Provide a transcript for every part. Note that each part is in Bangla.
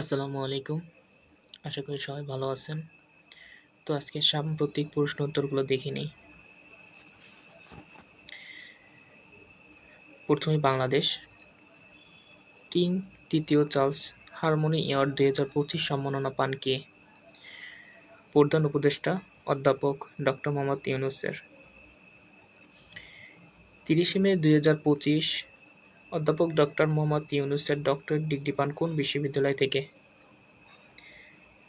আসসালামু আলাইকুম। আশা করি সবাই ভালো আছেন। তো আজকে সাম্প্রতিক প্রশ্ন উত্তরগুলো দেখে নিই। প্রথমে বাংলাদেশ। কিং তৃতীয় চার্লস হারমোনি অ্যাওয়ার্ড দুই হাজার পঁচিশ সম্মাননা পান কে? প্রধান উপদেষ্টা, অধ্যাপক ডক্টর মোহাম্মদ ইউনুসের। তিরিশে মে দুই হাজার পঁচিশ অধ্যাপক ডক্টর মোহাম্মদ ইউনুসের ডক্টরেট ডিগ্রি পান কোন বিশ্ববিদ্যালয় থেকে?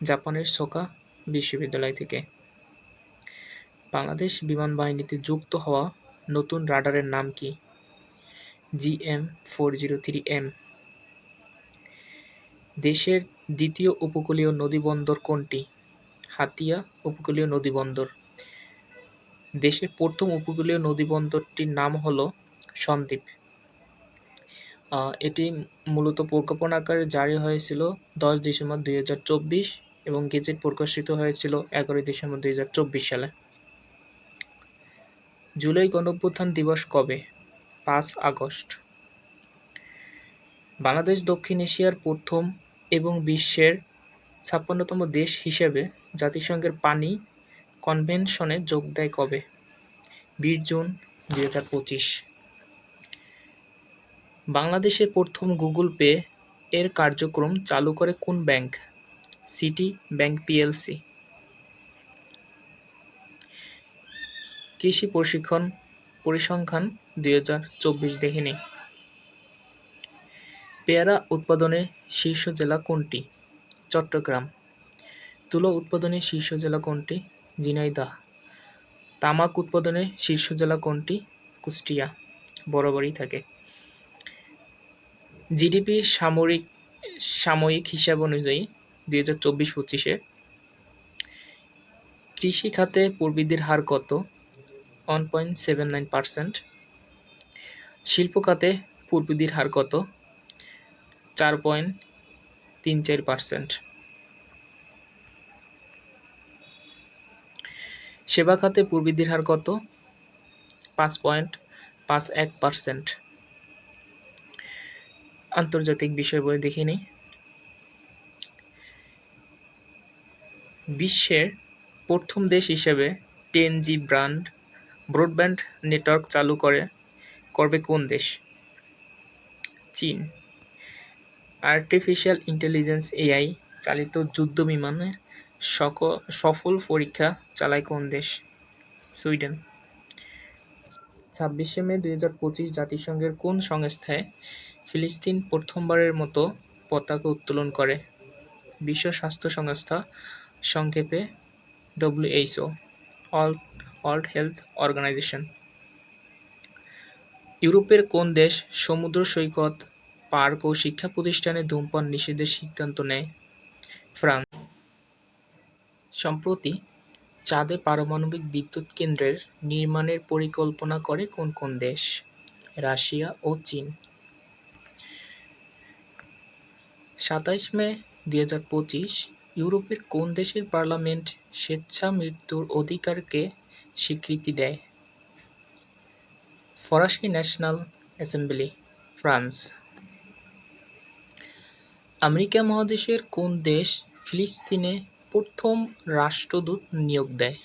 জাপানের সোকা বিশ্ববিদ্যালয় থেকে। বাংলাদেশ বিমান বাহিনীতে যুক্ত হওয়া নতুন রাডারের নাম কি? GM four zero three M. দেশের দ্বিতীয় উপকূলীয় নদীবন্দর কোনটি? হাতিয়া উপকূলীয় নদীবন্দর। দেশের প্রথম উপকূলীয় নদীবন্দরটির নাম হলো সন্দ্বীপ। এটি মূলত প্রজ্ঞাপন আকারে জারি হয়েছিল দশ ডিসেম্বর দুই হাজার চব্বিশ এবং গেজেট প্রকাশিত হয়েছিল এগারোই ডিসেম্বর দুই হাজার চব্বিশ সালে। জুলাই গণঅভ্যুত্থান দিবস কবে? পাঁচ আগস্ট। বাংলাদেশ দক্ষিণ এশিয়ার প্রথম এবং বিশ্বের ছাপ্পান্নতম দেশ হিসেবে জাতিসংঘের পানি কনভেনশনে যোগ দেয় কবে? বিশ জুন দুই হাজার পঁচিশ। বাংলাদেশে প্রথম গুগল পে এর কার্যক্রম চালু করে কোন ব্যাংক? City bank PLC. কৃষি প্রশিক্ষণ পরিসংখ্যান দুই হাজার চব্বিশ দেখে নেই পেয়ারা উৎপাদনে শীর্ষ জেলা কোনটি? চট্টগ্রাম। তুলো উৎপাদনে শীর্ষ জেলা কোনটি? ঝিনাইদহ। তামাক উৎপাদনে শীর্ষ জেলা কোনটি? কুষ্টিয়া। বরাবরই থাকে। জিডিপি সামরিক, সাময়িক হিসাব অনুযায়ী দুই হাজার চব্বিশ পঁচিশে কৃষি খাতে প্রবৃদ্ধির হার কত? One point seven nine percent শিল্প খাতে প্রবৃদ্ধির হার কত? চার পয়েন্ট তিন চার পার্সেন্ট সেবা খাতে প্রবৃদ্ধির হার কত? পাঁচ পয়েন্ট পাঁচ এক পার্সেন্ট আন্তর্জাতিক বিষয় বলে দেখে নিই। বিশ্বের প্রথম দেশ হিসেবে ten G brand, broadband network চালু করে। করবে কোন দেশ? চীন। আর্টিফিশিয়াল ইন্টেলিজেন্স এআই চালিত যুদ্ধ বিমানে সফল পরীক্ষা চালায় কোন দেশ? সুইডেন। ছাব্বিশে মে দুই হাজার পঁচিশ জাতিসংঘের কোন সংস্থায় ফিলিস্তিন প্রথমবারের মতো পতাকা উত্তোলন করে? বিশ্ব স্বাস্থ্য সংস্থা সংক্ষেপে W H O all, world health organisation. ইউরোপের কোন দেশ সমুদ্র সৈকত, পার্ক ও শিক্ষা প্রতিষ্ঠানে ধূমপান নিষেধের সিদ্ধান্ত নেয়? ফ্রান্স। সম্প্রতি চাঁদে পারমাণবিক বিদ্যুৎ কেন্দ্রের নির্মাণের পরিকল্পনা করে কোন কোন দেশ? রাশিয়া ও চীন। সাতাইশ মে দুই হাজার পঁচিশ, ইউরোপের কোন দেশের পার্লামেন্ট স্বেচ্ছা মৃত্যুর অধিকারকে স্বীকৃতি দেয়? ফরাসি ন্যাশনাল অ্যাসেম্বলি, ফ্রান্স। আমেরিকা মহাদেশের কোন দেশ ফিলিস্তিনে প্রথম রাষ্ট্রদূত নিয়োগ দেয়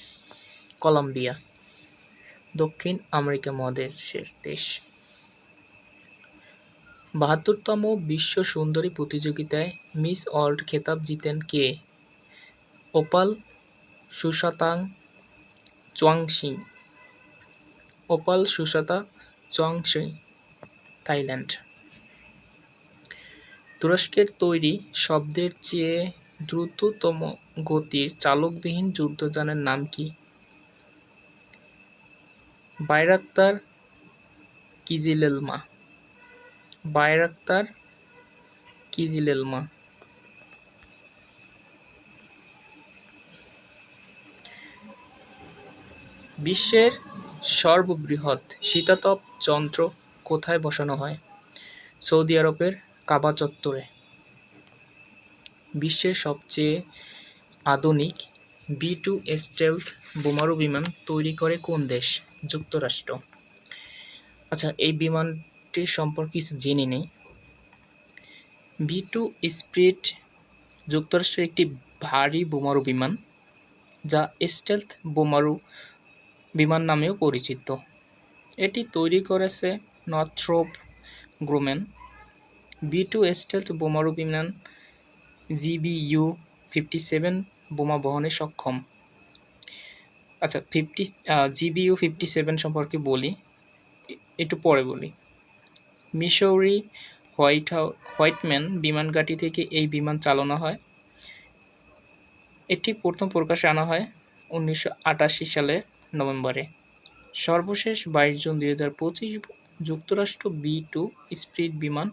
কলম্বিয়া, দক্ষিণ আমেরিকা মহাদেশের দেশ। বাহাত্তরতম বিশ্ব সুন্দরী প্রতিযোগিতায় মিস ওয়ার্ল্ড খেতাব জিতেন কে? Opal Suchata Chuangsri. Opal Suchata Chuangsri, Thailand. তুরস্কের তৈরি শব্দের চেয়ে দ্রুততম গতির চালকবিহীন যুদ্ধযানের নাম কি? Bayraktar Kizilelma. Bayraktar Kizilelma. বিশ্বের সর্ববৃহৎ শীতাতপ যন্ত্র কোথায় বসানো হয়? সৌদি আরবের কাবা চত্বরে। বিশ্বের সবচেয়ে আধুনিক বি টু স্টেলথ বোমারু বিমান তৈরি করে কোন দেশ? যুক্তরাষ্ট্র। আচ্ছা এই বিমানটির সম্পর্কে কিছু জেনে নেই। বি টু স্পিরিট যুক্তরাষ্ট্রের একটি ভারী বোমারু বিমান, যা স্টেলথ বোমারু বিমান নামেও পরিচিত। এটি তৈরি করেছে Northrop Grumman. B two stealth বোমারু বিমান জিবিইউ ফিফটি সেভেন বোমা বহনে সক্ষম। আচ্ছা ফিফটি জিবিইউ ফিফটি সেভেন সম্পর্কে বলি। একটু পরে বলি। মিশৌরি হোয়াইট হোয়াইটম্যান বিমান ঘাঁটি থেকে এই বিমান চালানো হয়। এটি প্রথম প্রকাশে আনা হয় উনিশশো আটাশি সালের নভেম্বরে। সর্বশেষ বাইশ জুন দুই হাজার পঁচিশ যুক্তরাষ্ট্র বি টু স্পিরিট বিমান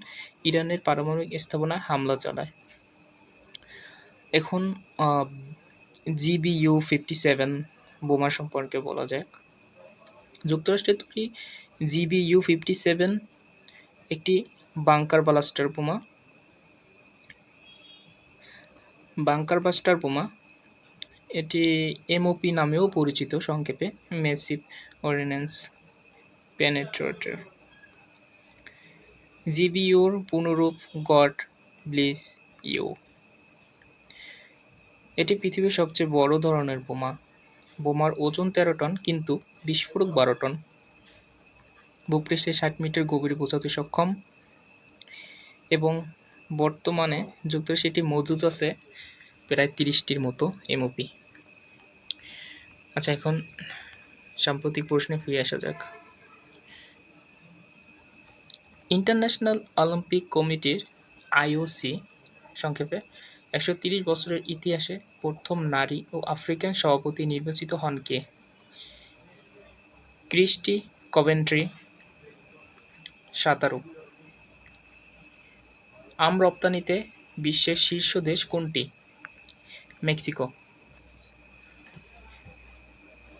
ইরানের পারমাণবিক স্থাপনায় হামলা চালায়। এখন জিবিইউ ফিফটি সেভেন বোমা সম্পর্কে বলা যাক। যুক্তরাষ্ট্রের তৈরি জিবিইউ ফিফটি সেভেন একটি বাংকার ব্লাস্টার বোমা। বাংকার ব্লাস্টার বোমা, এটি এমওপি নামেও পরিচিত সংক্ষেপে মেসিভ অর্ডিন্যান্স পেনেট্রেটর জিবিওর পুনরূপ গড ব্লিস ইউ। এটি পৃথিবীর সবচেয়ে বড় ধরনের বোমা। বোমার ওজন তেরো টন, কিন্তু বিস্ফোরক বারো টন। ভূপৃষ্ঠে ষাট মিটার গভীরে পৌঁছাতে সক্ষম। এবং বর্তমানে যুক্তরাষ্ট্রে এটি মজুদ আছে প্রায় তিরিশটির মতো এমওপি আচ্ছা এখন সাম্প্রতিক প্রশ্নে ফিরে আসা যাক। ইন্টারন্যাশনাল অলিম্পিক কমিটির আইওসি সংক্ষেপে একশো তিরিশ বছরের ইতিহাসে প্রথম নারী ও আফ্রিকান সভাপতি নির্বাচিত হন কে? ক্রিস্টি কভেন্ট্রি সাঁতারু। আম রপ্তানিতে বিশ্বের শীর্ষ দেশ কোনটি? মেক্সিকো।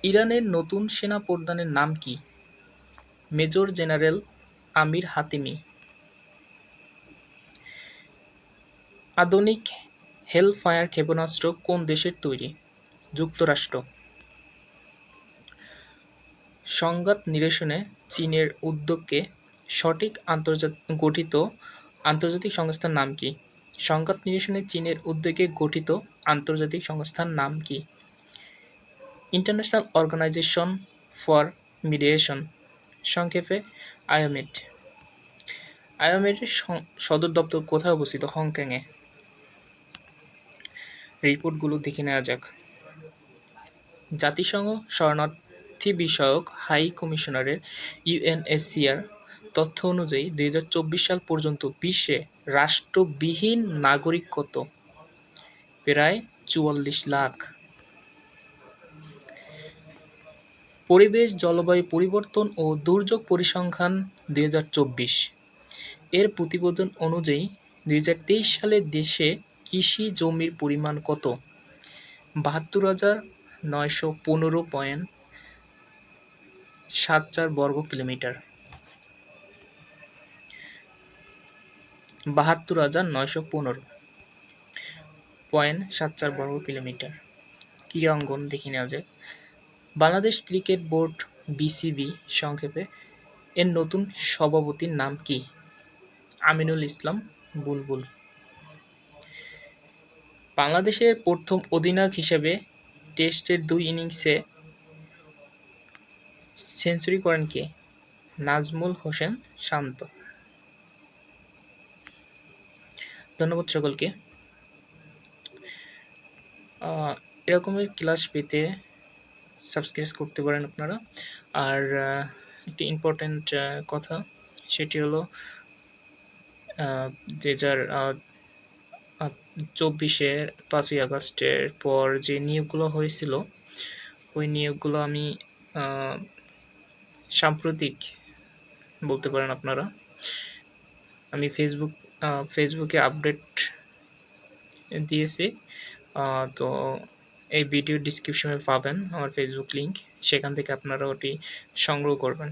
ইরানের নতুন সেনা প্রধানের নাম কি? Major general Amir Hatami. আধুনিক হেলফায়ার ক্ষেপণাস্ত্র কোন দেশের তৈরি? যুক্তরাষ্ট্র। সংঘাত নিরসনে চীনের উদ্যোগকে সঠিক আন্তর্জাতিক গঠিত আন্তর্জাতিক সংস্থার নাম কি? সংঘাত নিরসনে চীনের উদ্যোগে গঠিত আন্তর্জাতিক সংস্থার নাম কি? International organization for mediation. সংক্ষেপে আয়োমেট আয়োমেটের সদর দপ্তর কোথায় অবস্থিত? হংকংয়ে। রিপোর্টগুলো দেখে নেওয়া যাক। জাতিসংঘ শরণার্থী বিষয়ক হাই কমিশনারের ইউএনএসসিআর তথ্য অনুযায়ী দুই হাজার চব্বিশ সাল পর্যন্ত বিশ্বে রাষ্ট্রবিহীন নাগরিক কত প্রায় চুয়াল্লিশ লাখ। পরিবেশ, জলবায়ু পরিবর্তন ও দুর্যোগ পরিসংখ্যান দুই হাজার চব্বিশ। এর প্রতিবেদন অনুযায়ী দুই হাজার তেইশ সালে দেশে কৃষি জমির পরিমাণ কত? বাহাত্তর হাজার নয়শো পনেরো পয়েন্ট সাত চার বর্গ কিলোমিটার। বাহাত্তর হাজার নয়শো পনেরো পয়েন্ট সাত চার বর্গ কিলোমিটার। ক্রীড়া অঙ্গন দেখে নেওয়া যায় বাংলাদেশ ক্রিকেট বোর্ড, বিসিবি, সংক্ষেপে এর নতুন সভাপতির নাম কি? আমিনুল ইসলাম বুলবুল। বাংলাদেশের প্রথম অধিনায়ক হিসেবে টেস্টের দুই ইনিংসে সেঞ্চুরি করেন কে? নাজমুল হোসেন শান্ত। ধন্যবাদ সকলকে। এরকমের ক্লাস পেতে সাবস্ক্রাইব করতে পারেন আপনারা। আর একটি ইম্পর্ট্যান্ট কথা, সেটি হলো যে হাজার চব্বিশে পাঁচই আগস্টের পর যে নিয়োগগুলো হয়েছিল, ওই নিয়োগগুলো আমি সাম্প্রতিক বলতে পারেন আপনারা, আমি ফেসবুক ফেসবুকে আপডেট দিয়েছি। তো এই ভিডিও ডিসক্রিপশনে পাবেন আমার ফেসবুক লিঙ্ক সেখান থেকে আপনারা ওটি সংগ্রহ করবেন।